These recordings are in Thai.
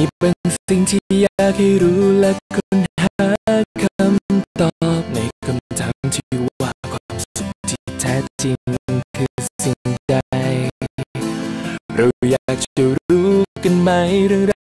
นี่เป็นสิ่งที่อยากให้รู้และค้นหาคำตอบในคำถามที่ว่าความสุขที่แท้จริงคือสิ่งใด เราอยากจะรู้กันไหมเรื่อง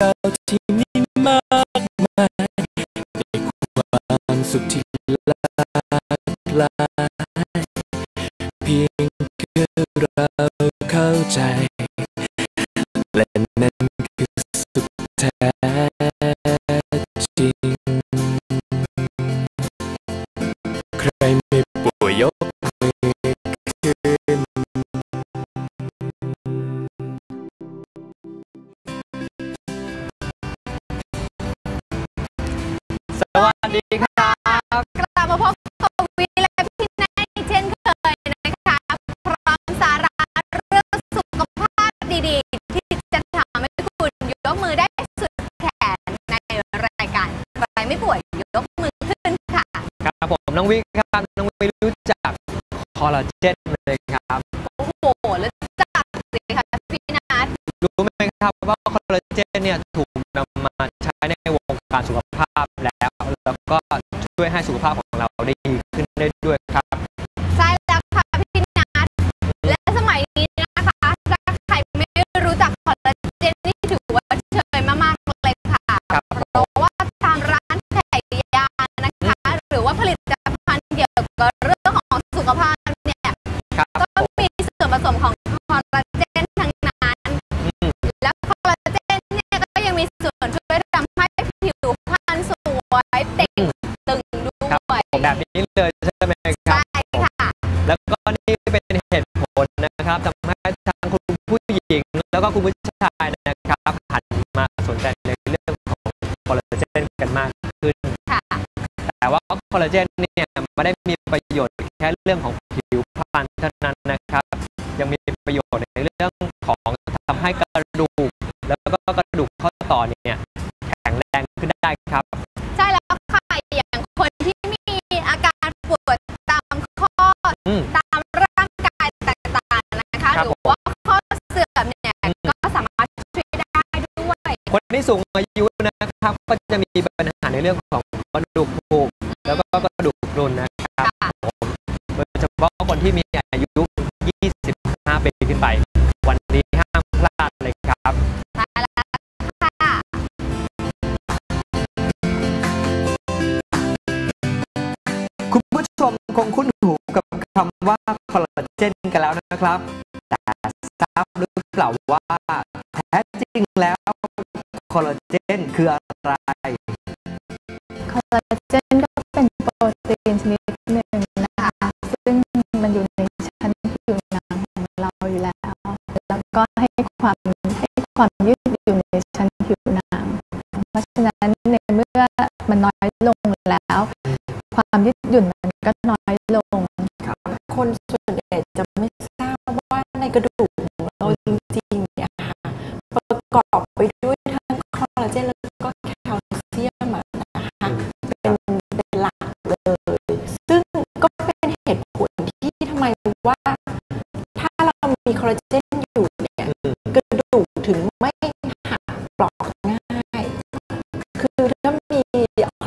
น้องวิครับน้องวิรู้จักคอลลาเจนเลยครับ โอ้โหแล้วจักสิคะพี่นัทรู้ไหมครับว่าคอลลาเจนเนี่ยถูกนำมาใช้ในวงการสุขภาพแล้ว แล้วก็ช่วยให้สุขภาพของเราได้ดีขึ้นได้ กี่ยวกับเรื่องของสุขภาพเนี่ยครับก็มีส่วนผสมของคอลลาเจนทั้งนั้นอืมและคอลลาเจนเนี่ยก็ยังมีส่วนช่วยทำให้ผิวพรรณสวยเต่งตึงด้ครับวยผมแบบนี้เลยใช่ไหมครัใช่บค่ะแล้วก็นี่เป็นเหตุผลนะครับทำให้ทั้งคุณผู้หญิง แล้วก็คุณผู้ชายนะครับหันมาสนใจในเรื่องของคอลลาเจนกันมากขึ้นค่ะแต่ว่าคอลลาเจนเนี่ย ไม่ได้มีประโยชน์แค่เรื่องของผิวพรรณเท่านั้นนะครับ ยังมีประโยชน์ในเรื่องของทำให้กระดูก แล้วก็กระดูกข้อต่อเนี่ยแข็งแรงขึ้นได้ครับ ใช่แล้วค่ะอย่างคนที่มีอาการปวดตามข้ออืมตามร่างกายต่างๆนะคะครับหรือว่าข้อเสื่อมเนี่ยอืมก็สามารถช่วยได้ด้วย คนที่สูงอายุนะครับก็จะมีปัญหาในเรื่องของกระดูกผุแล้วก็ ขึ้นไป วันนี้ห้ามพลาดเลยครับคุณผู้ชมคงคุ้นหูกับคำว่าคอลลาเจนกันแล้วนะครับ แต่ทราบหรือเปล่าว่าแท้จริงแล้วคอลลาเจนคืออะไร คอลลาเจ ก็ให้ความให้ความยืดอยู่ในชั้นผิวหนัง เพราะฉะนั้นในเมื่อมันน้อยลงแล้ว ความยืดหยุ่นมันก็น้อยลง คนส่วนใหญ่จะไม่ทราบว่าในกระดูก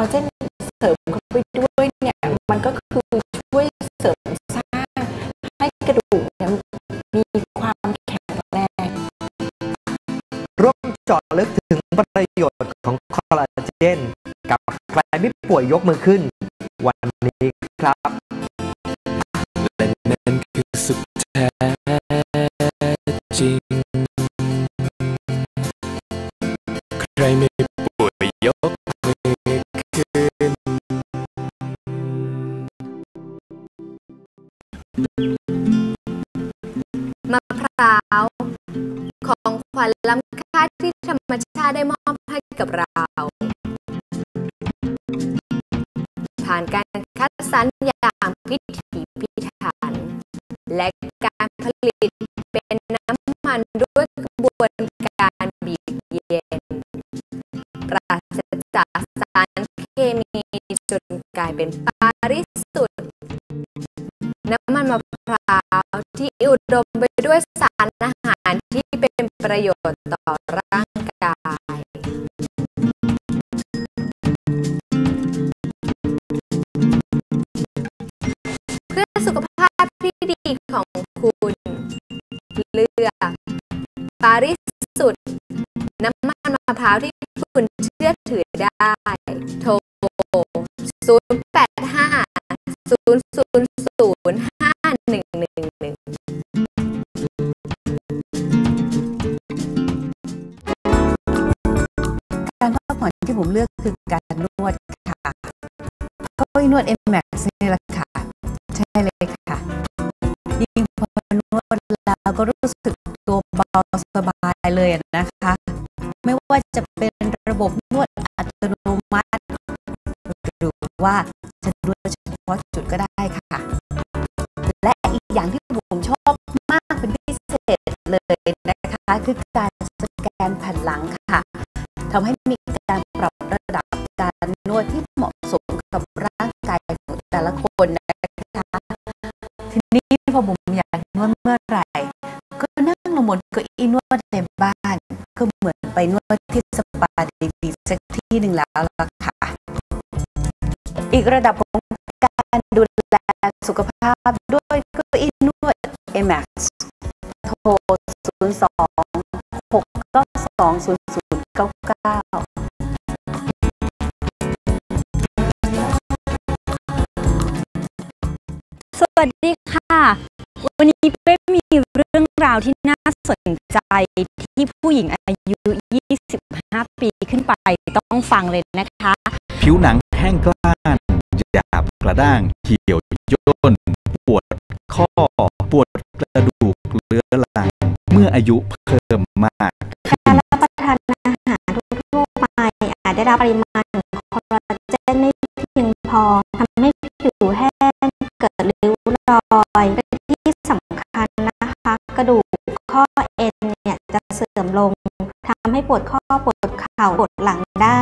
คอลลาเจนเสริมเข้าไปด้วยเนี่ยมันก็คือช่วยเสริมสร้างให้กระดูกเนี่ยมีความแข็งแรงร่วมเจาะลึกถึงประโยชน์ของคอลลาเจนกับใครไม่ป่วยยกมือขึ้น วันนี้ครับ มะพร้าว ของขวัญล้ำค่าที่ธรรมชาติได้มอบให้กับเรา ผ่านการคัดสรรอย่างพิถีพิถัน และการผลิตเป็นน้ำมันด้วยกระบวนการบีบเย็น ปราศจากสารเคมีจนกลายเป็นปาริสุทธิ์น้ำ มะพร้าวที่อุดมไปด้วยสารอาหารที่เป็นประโยชน์ต่อร่างกายเพื่อสุขภาพที่ดีของคุณเลือกปาริสุดน้ำมันมะพร้าวที่คุณเชื่อถือได้ โทร 0 8 5 0 0 ผมเลือกคือการนวดค่ะเก้าอี้นวด M Max นี่แหละค่ะ ใช่เลยค่ะ ยิ่งพอนวดแล้วก็รู้สึกตัวเบาสบายเลยนะคะ ไม่ว่าจะเป็นระบบนวดอัตโนมัติ หรือว่าจะนวดเฉพาะจุดก็ได้ค่ะ และอีกอย่างที่ผมชอบมากเป็นพิเศษเลยนะคะ คือการสแกนแผ่นหลังค่ะทำให้มีการ คนนะคะทีนี้พอผมอยากนวดเมื่อไหร่ ก็นั่งลงบนเก้าอี้นวดในบ้าน ก็เหมือนไปนวดที่สปาดีๆสักที่หนึ่งแล้วล่ะค่ะ อีกระดับของการดูแลสุขภาพด้วยเก้าอี้นวด Amax โทร 02620099 วันนี้เป้มีเรื่องราวที่น่าสนใจที่ผู้หญิงอายุ 25 ปีขึ้นไปต้องฟังเลยนะคะ ผิวหนังแห้งกร้านหยาบกระด้างเหี่ยวย่น ปวดข้อ ปวดกระดูกเรื้อรัง เมื่ออายุเพิ่มมาก การรับประทานอาหารทั่วไปอาจได้รับปริมาณของคอลลาเจนไม่เพียงพอทำให้ผิวแห้งเกิดริ้วรอย กระดูกข้อเอ็นเนี่ยจะเสื่อมลงทำให้ปวดข้อปวดเข่าปวดหลังได้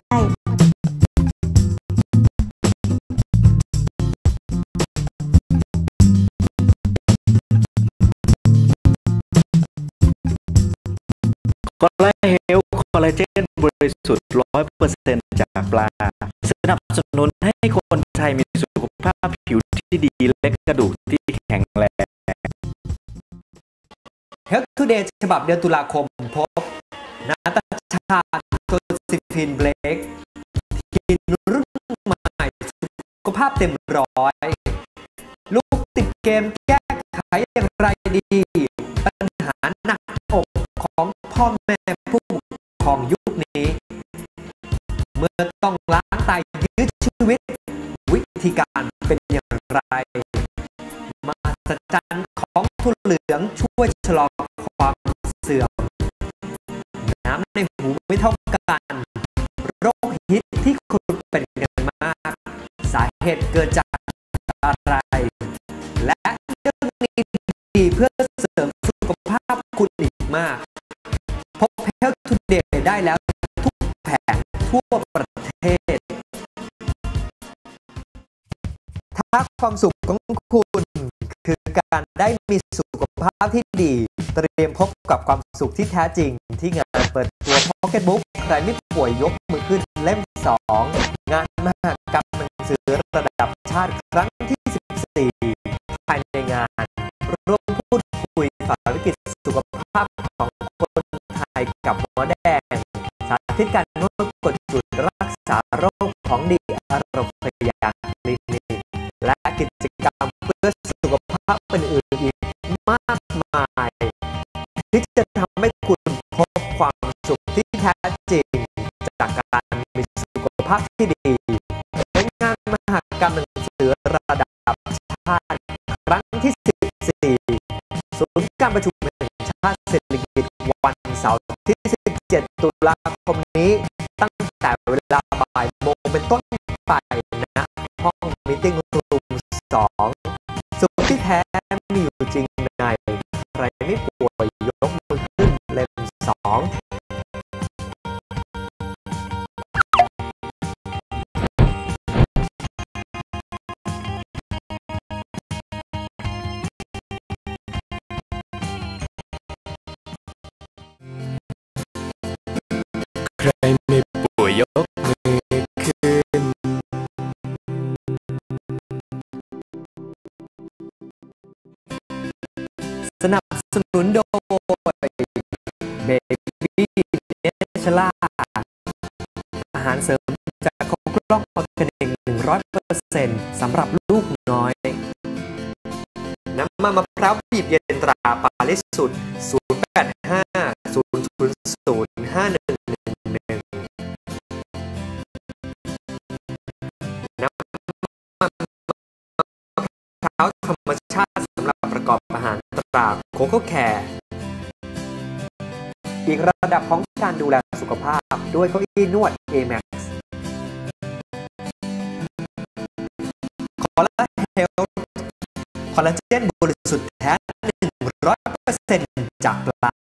คอลลาเฮลคอลลาเจนบริสุทธิ์ร้อยเปอร์เซ็นจากปลา สนับสนุนให้คนไทยมีสุขภาพผิวที่ดีและกระดูก Health Today ฉบับเดือนตุลาคมพบนาตาชาโจซิฟินเบลกทีมรุ่นใหม่สุขภาพเต็มร้อย ลูกติดเกมแก้ไขอย่างไรดี ปัญหาหนักอกของพ่อแม่ผู้ปกครองยุคนี้ เมื่อต้องล้างไตยื้อชีวิต วิธีการ เหลืองช่วยชะลอความเสื่อม น้ำในหูไม่เท่ากัน โรคฮิตที่คนเป็นกันมาก สาเหตุเกิดจากอะไร และเรื่องนี้ดีเพื่อเสริมสุขภาพคุณอีกมาก พบเ e ล l ทูเดย์ได้แล้วทุกแผงทั่วประเทศ ถ้าความสุขของคุณคือการได้มีสุข ภาพที่ดีเตรียมพบกับความสุขที่แท้จริง ที่งานเปิดตัว Pocket Book ใครไม่ป่วยยกมือขึ้นเล่ม 2 งานมหกรรมหนังสือระดับชาติครั้งที่ 14 ภายในงานร่วมพูดคุยฝ่าวิกฤตสุขภาพของคนไทยกับหมอแดง สาธิตการนวดกดจุดรักษาโรคของดีอารมณ์พยาคลินิกและกิจกรรมเพื่อสุขภาพอื่น ภาพที่ดีในงานมหกรรมหนังสือระดับชาติครั้งที่ 14 ศูนย์การประชุมแห่งชาติเศรษฐกิจวันเสาร์ที่ 17 ตุลาคมนี้ ตั้งแต่เวลาบ่ายโมงเป็นต้นไปณห้องมิ팅รูมสองสุขที่แท้ สนับสนุนโดยเบบี้เนชล่าอาหารเสริมจากโคกล่องออร์แกนิก100%สำหรับลูกน้อย น้ำมันมะพร้าวบีบเย็นตราปาลิสุด 085 000 หารตราโคโค่แคร์อีกระดับของการดูแลสุขภาพด้วยเก้าอี้นวด Amex คอลลาเฮลคอลลาเจนบริสุทธิ์แท้100%จากปลา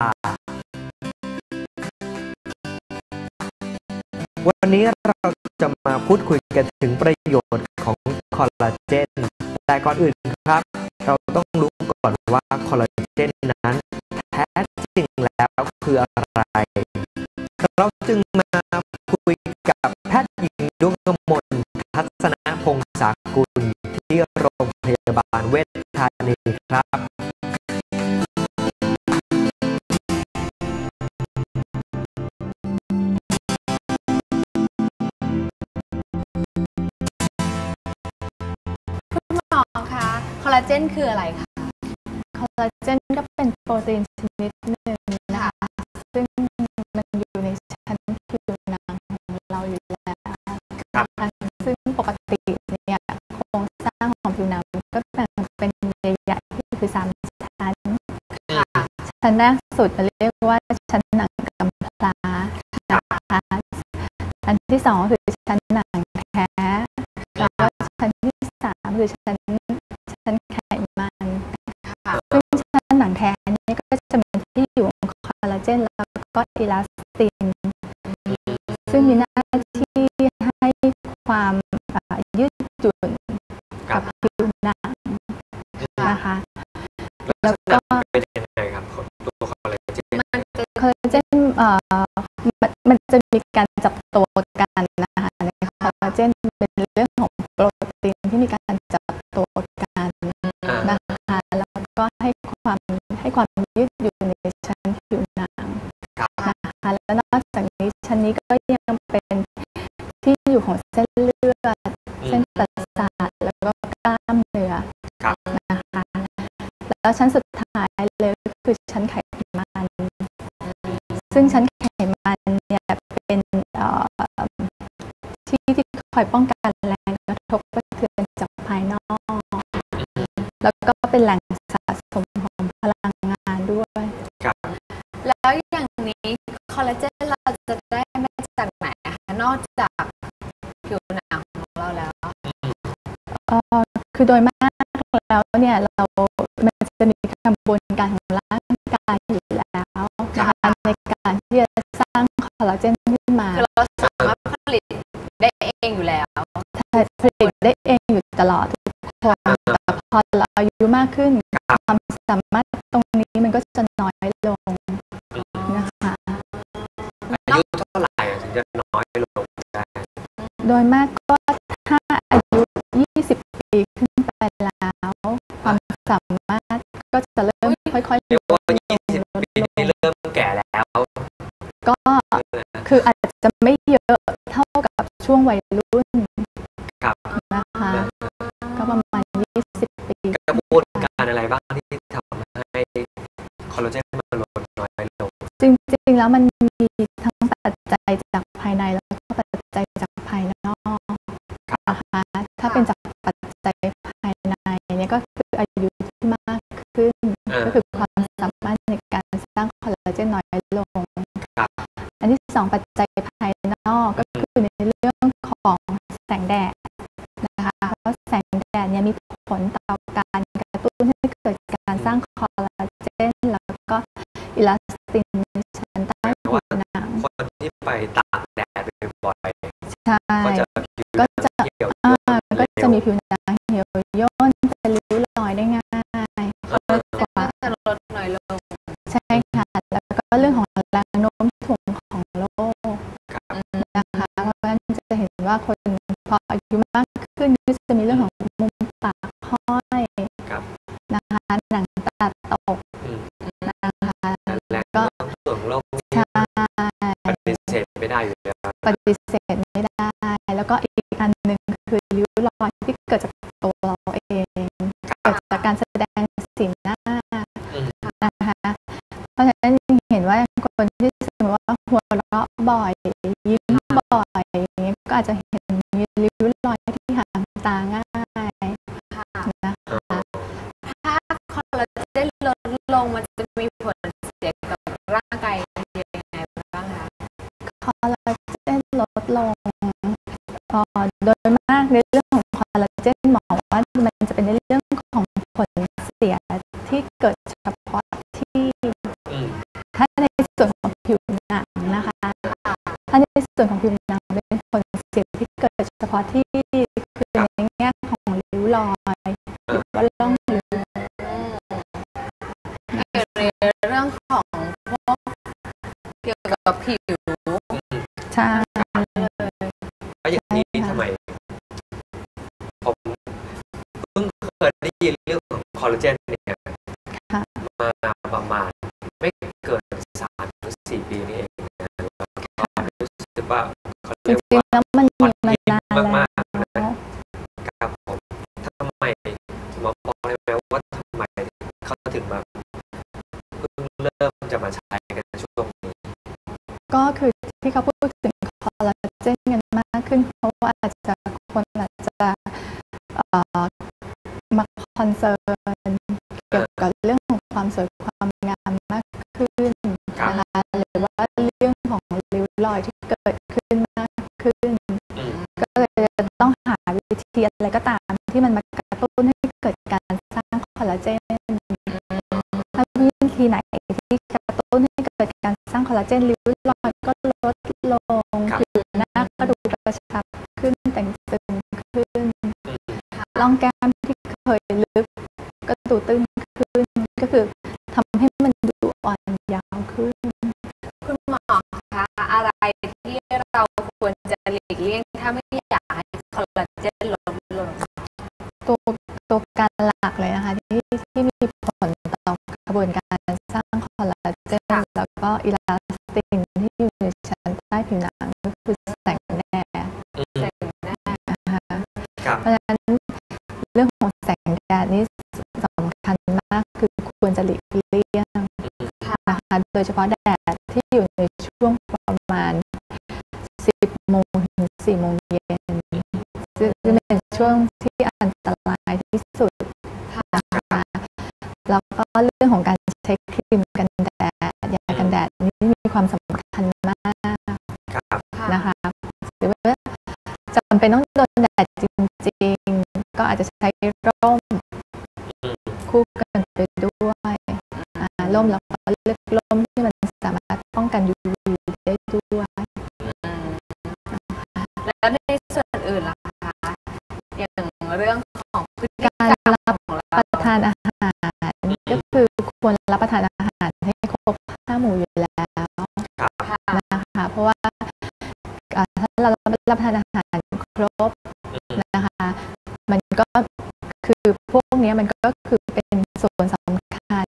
วันนี้เราจะมาพูดคุยกันถึงประโยชน์ของคอลลาเจน แต่ก่อนอื่นครับ เราต้องรู้ ว่าคอลลาเจนนั้นแท้จริงแล้วคืออะไร เราจึงมาคุยกับแพทย์หญิงดวงกมลทัศนพงศากุลที่โรงพยาบาลเวชธานีครับคุณหมอคะคอลลาเจนคืออะไรคะ ลลาเจนก็เป็นโปรตีนชนิดหนึ่งนะคะ ซึ่งมันอยู่ในชั้นผิวหนังของเราอยู่แล้วนะคะซึ่งปกติเนี่ยโครงสร้างของผิวหนังก็แบ่งเป็นใหญ่ๆก็คือสามชั้นชั้นแรกสุดเรียกว่าชั้นหนังกำพร้านะคะ อันที่สองคือชั้นหนัง เจน แล้วก็อิลาสติน ซึ่งมีหน้าที่ให้ความอ่ายืดหยุ่นครักับบผิวหนังนะคะแล้วก็เป็นยังไงครับตัวคอลลาเจนคอลลาเจนเอ่อมันมันจะมีการจับตัว ชั้นสุดท้ายเลยก็คือชั้นไขมัน ซึ่งชั้นไขมันเนี่ยเป็นเอ่อที่ที่คอยป้องกันแรงกระทบกระเทือนจากภายนอก แล้วก็เป็นแหล่งสะสมของพลังงานด้วยครับแล้วอย่างนี้คอลลาเจนเราจะได้มาจากไหนอะคะนอกจากผิวหนังของเราแล้วเอ่อคือโดยมากแล้วเนี่ยเรา มันจะมีกระบวนการของร่างกายอยู่แล้วนะคะในการที่จะสร้างคอลลาเจนขึ้นมาคือเราสามารถผลิตได้เองอยู่แล้วผลิตได้เองอยู่ตลอดทุกคนแต่พอเราอายุมากขึ้นความสามารถตรงนี้มันก็จะน้อยลงนะคะอายุเท่าไหร่ถึงจะน้อยลงได้โดยมาก จจะไม่เยอะเท่ากับช่วงวัยรุ่นครับนะคะ ก็ประมาณ 20 ปีกระบวนการอะไรบ้างที่ทำให้คอลลาเจนมันลดน้อยลงจริงๆแล้วมันมีทั้งปัจจัยจากภายในแล้วก็ปัจจัยจากภายนอกนะคะถ้าเป็นจากปัจจัยภายในเนี่ยก็คืออายุที่มากขึ้นอ่าก็คือความสามารถในการสร้างคอลลาเจนน้อยลงครับอันที่สองปัจจัย ผลต่อการกระตุ้นให้เกิดการสร้างคอลลาเจน แล้วก็อิลาสตินในชั้นใต้ผิวหนังคนที่ไปตากแดดบ่อยใช่ๆก็จะผิวก็จะเหี่ยวอ่าย่นก็จะเร็วมีผิวหนังเหี่ยวย่นเป็นริ้วรอยได้ง่ายกว่าจะลดน้อยลงใช่ค่ะ แล้วก็เรื่องของแรงโน้มถ่วงของโลกครับนะคะเพราะฉะนั้นจะเห็นว่าคนพออายุมากขึ้นก็จะมีเรื่องของ ปฏิเสธไม่ได้ แล้วก็อีกอันหนึ่งคือริ้วรอยที่เกิดจากตัวเราเองเกิดจากการแสดงสีหน้านะคะเพราะฉะนั้นเห็นว่าคนที่สมมติว่าหัวเราะบ่อย เกิดเฉพาะที่อืมถ้าในส่วนของผิวหนังนะคะ ถ้าในส่วนของผิวหนังเป็นผลเสียที่เกิดเฉพาะที่คือในแง่ของริ้วรอยหรือว่าร่องริ้วเกี่ยวในเรื่องของพวกเกี่ยวกับผิวใช่แล้วอย่างนี้ทำไมผมเพิ่งเคยได้ยินเรื่องของคอลลาเจน ก็คือที่เขาพูดถึงคอลลาเจนกันมากขึ้น เพราะว่าอาจจะคนอาจจะเอ่อมาคอนเซิร์นเกี่ยวกับเรื่องของความสวยความงามมากขึ้นนะคะหรือว่าเรื่องของริ้วรอยที่เกิดขึ้นมากขึ้น ก็เลยต้องหาวิธีอะไรก็ตามที่มันมากระตุ้นให้เกิดการสร้างคอลลาเจนถ้าวิธีไหนที่กระตุ้นให้เกิดการสร้างคอลลาเจนริ้วรอย ก็ลดลงครับผิวหน้าก็ดูกระชับขึ้นแต่งตึงขึ้นอืมร่องแก้มที่เคยลึก ก็ดูตึงขึ้นก็คือทำให้มันดูอ่อนยาวขึ้น คุณหมอคะอะไรที่เราควรจะหลีกเลี่ยงถ้าไม่อยากให้คอลลาเจนลดลงตัวตัวการหลักเลยนะคะที่ที่มีผลต่อกระบวนการสร้างคอลลาเจนแล้วก็อิล ผิวหนังก็คือแสงแดดแต่งหน้านะคะเพราะฉะนั้นเรื่องของแสงแดดนี่สำคัญมากคือควรจะหลีกเลี่ยงนะคะโดยเฉพาะแดดที่อยู่ในช่วงประมาณ 10 โมงถึง 4 โมงเย็นซึ่งเป็นช่วงที่อันตรายที่สุดนะคะแล้วก็เรื่องของการ เป็นต้องโดนแดดจริง ๆ ก็อาจจะใช้ร่มอืมคู่กันไปด้วยอ่าร่มแล้วก็เลือกร่มที่มันสามารถป้องกัน UV ได้ด้วยแล้วในส่วนอื่นล่ะคะอย่างเรื่องของพฤติกรการรมรับของปเราระทานอาหาร ก็คือควรรับประทานอาหารให้ครบห้าหมู่อยู่แล้วครับค่ะนะคะเพราะว่าอ่าถ้าเรารับประทานอาหาร นี้มันก็คือเป็นส่วนสำคัญ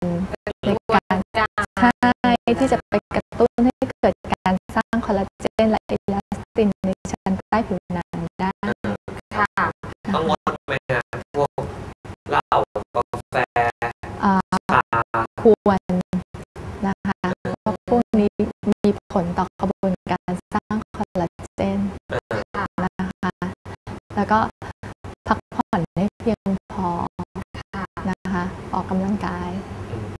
ในการใช่ที่จะไปกระตุ้นให้เกิดการสร้างคอลลาเจนและเอลาสตินในชั้นใต้ผิวหนังได้ค่ะต้องงดไหมฮะพวกเหล้ากาแฟชาควรนะคะเพราะพวกนี้มีผลต่อกระบวนการสร้างคอลลาเจนนะคะแล้วก็